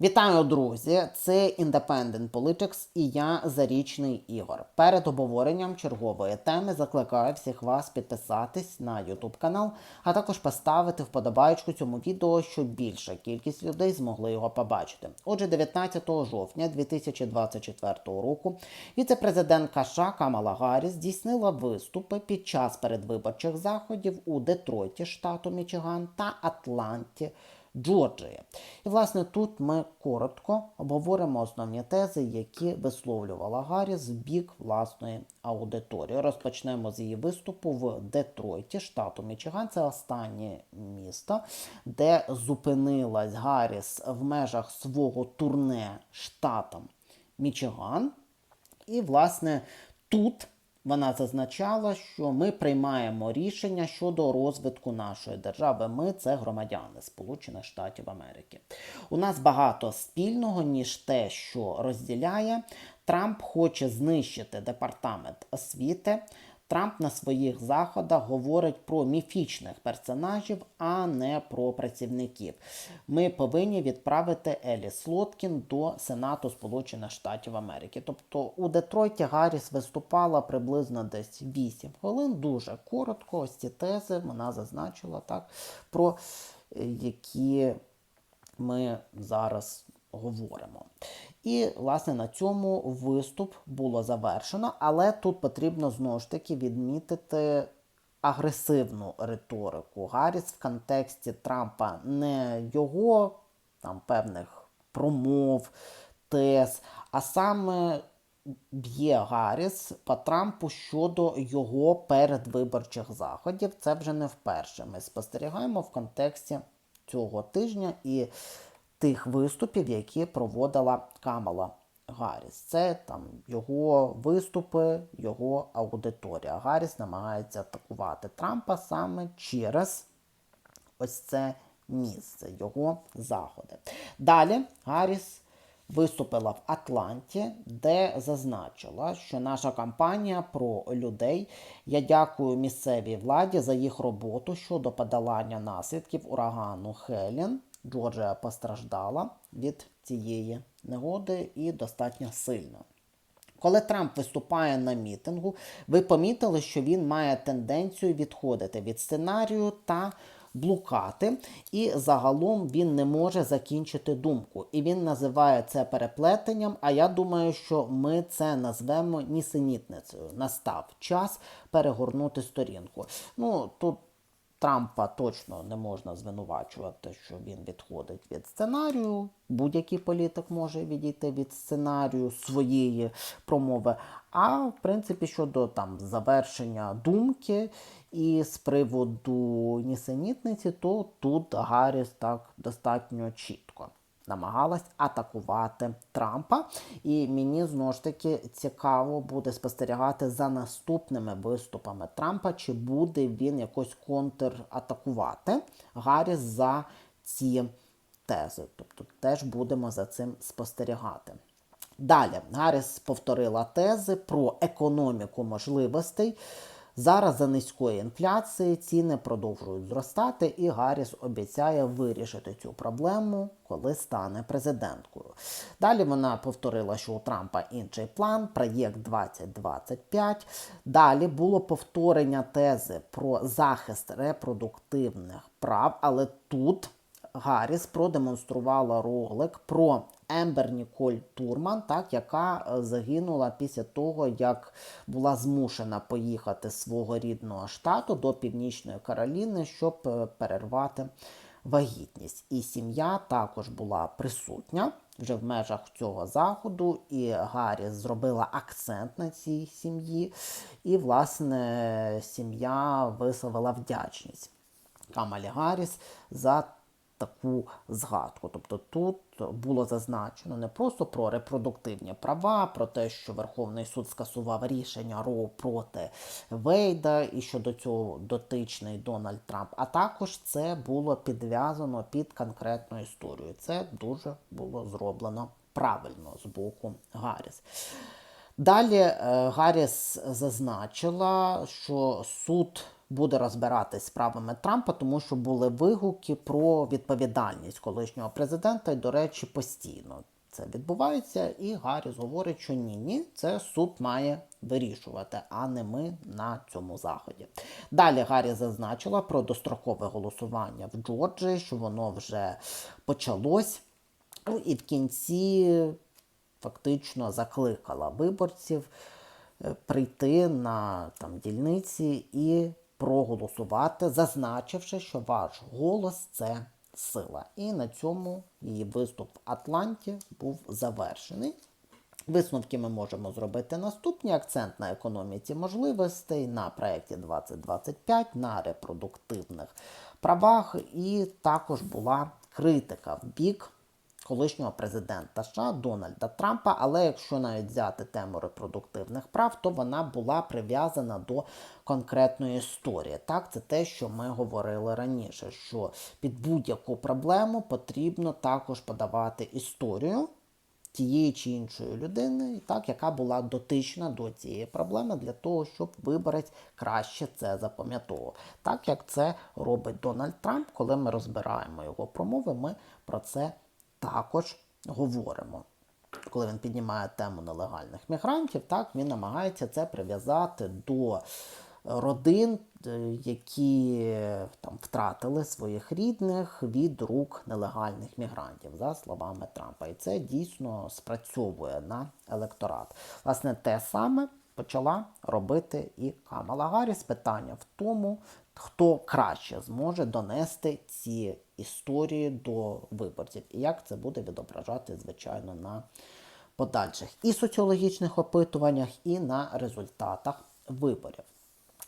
Вітаю, друзі! Це Independent Politics і я Зарічний Ігор. Перед обговоренням чергової теми закликаю всіх вас підписатись на YouTube канал, а також поставити вподобайку цьому відео, щоб більша кількість людей змогли його побачити. Отже, 19 жовтня 2024 року віце-президент США Камала Гарріс здійснила виступи під час передвиборчих заходів у Детройті, штату Мічиган та Атланті. Джорджії. І, власне, тут ми коротко обговоримо основні тези, які висловлювала Гарріс в бік власної аудиторії. Розпочнемо з її виступу в Детройті, штату Мічиган. Це останнє місто, де зупинилась Гарріс в межах свого турне штатом Мічиган. І, власне, тут вона зазначала, що ми приймаємо рішення щодо розвитку нашої держави. Ми це громадяни Сполучених Штатів Америки. У нас багато спільного, ніж те, що розділяє. Трамп хоче знищити департамент освіти. Трамп на своїх заходах говорить про міфічних персонажів, а не про працівників. Ми повинні відправити Елі Слоткін до Сенату Сполучених Штатів Америки. Тобто у Детройті Гарріс виступала приблизно десь 8 хвилин. Дуже коротко. Ось ці тези вона зазначила так, про е, які ми зараз говоримо. І, власне, на цьому виступ було завершено, але тут потрібно знову ж таки відмітити агресивну риторику Гарріс в контексті Трампа, не його там певних промов, тез, а саме б'є Гарріс по Трампу щодо його передвиборчих заходів. Це вже не вперше. Ми спостерігаємо в контексті цього тижня і тих виступів, які проводила Камала Гарріс. Це там його виступи, його аудиторія. Гарріс намагається атакувати Трампа саме через ось це місце, його заходи. Далі Гарріс виступила в Атланті, де зазначила, що наша кампанія про людей. Я дякую місцевій владі за їх роботу щодо подолання наслідків урагану Хелін. Джорджія постраждала від цієї негоди і достатньо сильно. Коли Трамп виступає на мітингу, ви помітили, що він має тенденцію відходити від сценарію та блукати, і загалом він не може закінчити думку. І він називає це переплетенням. А я думаю, що ми це назвемо нісенітницею. Настав час перегорнути сторінку. Ну тут Трампа точно не можна звинувачувати, що він відходить від сценарію. Будь-який політик може відійти від сценарію своєї промови. А в принципі, щодо там завершення думки і з приводу нісенітниці, то тут Гарріс так достатньо чітко намагалась атакувати Трампа. І мені знову ж таки цікаво буде спостерігати за наступними виступами Трампа, чи буде він якось контратакувати Гарріс за ці тези. Тобто теж будемо за цим спостерігати. Далі Гарріс повторила тези про економіку можливостей. Зараз за низької інфляції ціни продовжують зростати, і Гарріс обіцяє вирішити цю проблему, коли стане президенткою. Далі вона повторила, що у Трампа інший план, проєкт 2025. Далі було повторення тези про захист репродуктивних прав, але тут Гарріс продемонструвала ролик про Ембер Ніколь Турман, так, яка е, загинула після того, як була змушена поїхати з свого рідного штату до Північної Кароліни, щоб е, перервати вагітність. І сім'я також була присутня вже в межах цього заходу, і Гарріс зробила акцент на цій сім'ї. І, власне, сім'я висловила вдячність Камалі Гарріс за таку згадку. Тобто тут було зазначено не просто про репродуктивні права, про те, що Верховний суд скасував рішення Роу проти Вейда і що до цього дотичний Дональд Трамп, а також це було підв'язано під конкретну історію. Це дуже було зроблено правильно з боку Гарріс. Далі е, Гарріс зазначила, що суд буде розбиратись справами Трампа, тому що були вигуки про відповідальність колишнього президента, і, до речі, постійно це відбувається. І Гарріс говорить, що ні, ні, це суд має вирішувати, а не ми на цьому заході. Далі Гаррі зазначила про дострокове голосування в Джорджії, що воно вже почалось. Ну і в кінці фактично закликала виборців е, прийти на там дільниці і проголосувати, зазначивши, що ваш голос це сила. І на цьому її виступ в Атланті був завершений. Висновки ми можемо зробити наступні: акцент на економіці можливостей, на проєкті 2025, на репродуктивних правах, і також була критика в бік колишнього президента США Дональда Трампа. Але якщо навіть взяти тему репродуктивних прав, то вона була прив'язана до конкретної історії. Так, це те, що ми говорили раніше, що під будь-яку проблему потрібно також подавати історію тієї чи іншої людини, так, яка була дотична до цієї проблеми, для того, щоб виборець краще це запам'ятовував. Так як це робить Дональд Трамп, коли ми розбираємо його промови, ми про це також говоримо. Коли він піднімає тему нелегальних мігрантів, так він намагається це прив'язати до родин, е, які там втратили своїх рідних від рук нелегальних мігрантів, за словами Трампа. І це дійсно спрацьовує на електорат. Власне, те саме почала робити і Камала Гарріс. Питання в тому, хто краще зможе донести ці історії до виборців, і як це буде відображати, звичайно, на подальших і соціологічних опитуваннях, і на результатах виборів.